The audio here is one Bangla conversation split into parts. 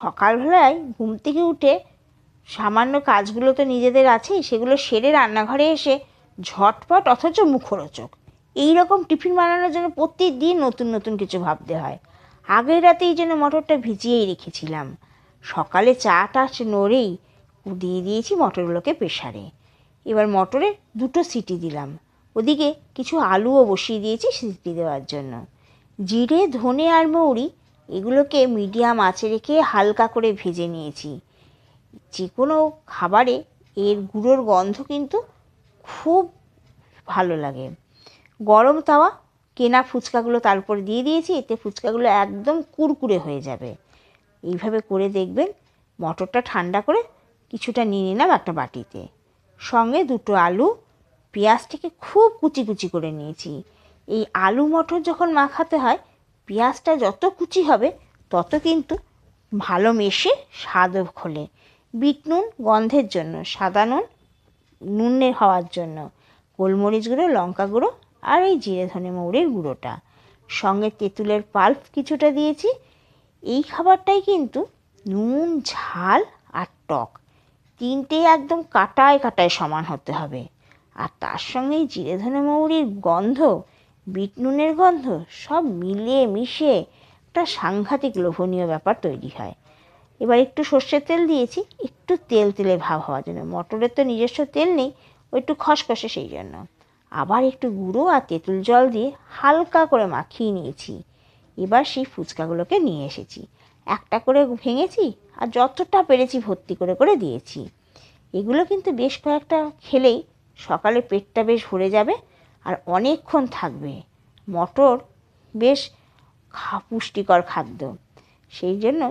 সকালবেলায় ঘুম থেকে উঠে সামান্য কাজগুলো তো নিজেদের আছেই, সেগুলো সেরে রান্নাঘরে এসে ঝটপট অথচ মুখরোচক। এই রকম টিফিন বানানোর জন্য প্রতিদিন নতুন নতুন কিছু ভাবতে হয়। আগের রাতেই যেন মটরটা ভিজিয়েই রেখেছিলাম। সকালে চা চাটা নড়েই দিয়ে দিয়েছি মটরগুলোকে প্রেশারে এবার মটরে দুটো সিটি দিলাম। ওদিকে কিছু আলুও বসিয়ে দিয়েছি সিটি দেওয়ার জন্য। জিরে, ধনে আর মৌরি এগুলোকে মিডিয়াম আঁচে রেখে হালকা করে ভেজে নিয়েছি। যে কোনো খাবারে এর গুঁড়োর গন্ধ কিন্তু খুব ভালো লাগে। গরম তাওয়া, কেনা ফুচকাগুলো তার উপর দিয়ে দিয়েছি, এতে ফুচকাগুলো একদম কুরকুরে হয়ে যাবে। এইভাবে করে দেখবেন, মটরটা ঠান্ডা করে কিছুটা নিয়ে নিলাম একটা বাটিতে। সঙ্গে দুটো আলু, পেঁয়াজটাকে খুব কুচি কুচি করে নিয়েছি। এই আলু মটর যখন মাখাতে হয় পেঁয়াজটা যত কুচি হবে, তত কিন্তু ভালো মেশে স্বাদও খোলে। বিট নুন গন্ধের জন্য, সাদা নুন, নুনের হওয়ার জন্য, গোলমরিচ গুঁড়ো, লঙ্কা গুঁড়ো আর এই জিরে ধনে মৌরির গুঁড়োটা। সঙ্গে তেঁতুলের পাল্প কিছুটা দিয়েছি। এই খাবারটাই কিন্তু নুন, ঝাল আর টক তিনটে একদম কাটায় কাটায় সমান হতে হবে। আর তার সঙ্গে জিরে ধনে মৌরির গন্ধ বিট নুনের গন্ধ সব মিলিয়ে মিশে একটা সাংঘাতিক লোভনীয় ব্যাপার তৈরি হয়। এবার একটু সর্ষের তেল দিয়েছি, একটু তেল তেলে ভাব হওয়ার জন্য। মটরের তো নিজস্ব তেল নেই, ও একটু খসখসে সেই জন্য। আবার একটু গুঁড়ো আর তেঁতুল জল দিয়ে হালকা করে মাখিয়ে নিয়েছি। এবার সেই ফুচকাগুলোকে নিয়ে এসেছি। একটা করে ভেঙেছি আর যতটা পেরেছি ভর্তি করে করে দিয়েছি। এগুলো কিন্তু বেশ কয়েকটা খেলেই সকালে পেটটা বেশ ভরে যাবে আর অনেকক্ষণ থাকবে। মটর বেশ খা পুষ্টিকর খাদ্য। সেই জন্য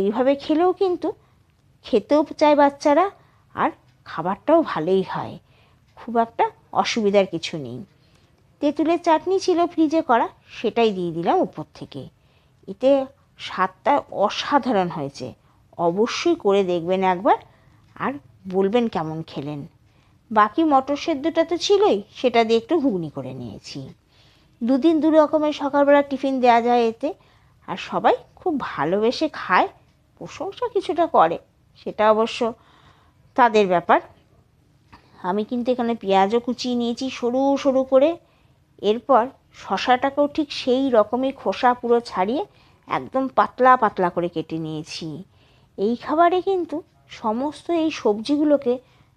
এইভাবে খেলেও কিন্তু খেতেও চায় বাচ্চারা আর খাবারটাও ভালোই হয়। খুব একটা অসুবিধার কিছু নেই। তেঁতুলের চাটনি ছিল ফ্রিজে করা, সেটাই দিয়ে দিলাম উপর থেকে। এতে স্বাদটা অসাধারণ হয়েছে। অবশ্যই করে দেখবেন একবার আর বলবেন কেমন খেলেন। বাকি মটর সেদ্ধটা তো ছিলই, সেটা দিয়ে একটু ঘুগনি করে নিয়েছি। দুদিন দু রকমের সকালবেলা টিফিন দেওয়া যায় এতে, আর সবাই খুব ভালোবেসে খায়, প্রশংসা কিছুটা করে, সেটা অবশ্য তাদের ব্যাপার। আমি কিন্তু এখানে পেঁয়াজও কুচিয়ে নিয়েছি সরু সরু করে, এরপর শশাটাকেও ঠিক সেই রকমই খোসা পুরো ছাড়িয়ে একদম পাতলা পাতলা করে কেটে নিয়েছি। এই খাবারে কিন্তু সমস্ত এই সবজিগুলোকে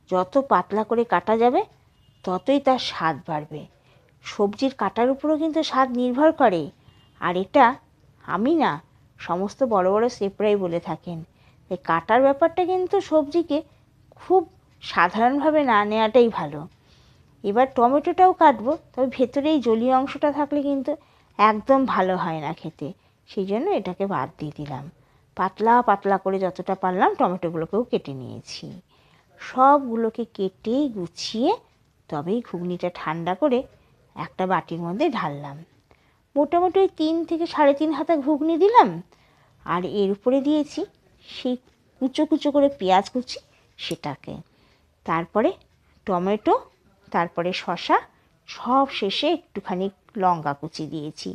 যত পাতলা করে কাটা যাবে, ততই তার স্বাদ বাড়বে। সবজির কাটার উপরও কিন্তু স্বাদ নির্ভর করে। আর এটা আমি না, সমস্ত বড় বড় শেফরাই বলে থাকেন। এই কাটার ব্যাপারটা কিন্তু সবজিকে খুব সাধারণভাবে না নেওয়াটাই ভালো। এবার টমেটোটাও কাটবো, তবে ভেতরে এই জলীয় অংশটা থাকলে কিন্তু একদম ভালো হয় না খেতে। সেই জন্য এটাকে বাদ দিয়ে দিলাম। পাতলা পাতলা করে যতটা পারলাম টমেটোগুলোকেও কেটে নিয়েছি। সবগুলোকে কেটে গুছিয়ে তবেই ঘুগনিটা ঠান্ডা করে একটা বাটির মধ্যে ঢাললাম। মোটামুটি ওই তিন থেকে সাড়ে তিন হাতা ঘুগনি দিলাম আর এর উপরে দিয়েছি সেই কুচো কুচো করে পেঁয়াজ কুচি সেটাকে। তারপরে টমেটো, তারপরে শশা সব শেষে একটুখানি লঙ্কা কুচি দিয়েছি।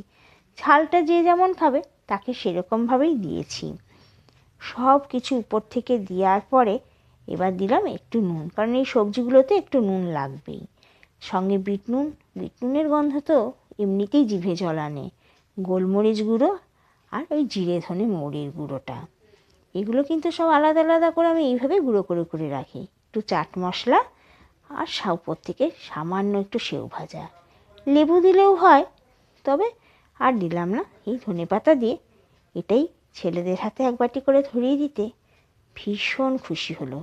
ঝালটা যে যেমন খাবে তাকে সেরকমভাবেই দিয়েছি। সব কিছু উপর থেকে দেওয়ার পরে এবার দিলাম একটু নুন, কারণ এই সবজিগুলোতে একটু নুন লাগবেই। সঙ্গে বিট নুন, বিট নুনের গন্ধ তো এমনিতেই জিভে জল আনে। গোলমরিচ গুঁড়ো আর ওই জিরে ধনে মৌরির গুঁড়োটা। এগুলো কিন্তু সব আলাদা আলাদা করে আমি এইভাবে গুঁড়ো করে করে রাখি। একটু চাট মশলা আর উপর থেকে সামান্য একটু সেও ভাজা। লেবু দিলেও হয়, তবে আর দিলাম না। এই ধনে পাতা দিয়ে এটাই ছেলেদের হাতে এক বাটি করে ধরিয়ে দিতে ভীষণ খুশি হলো।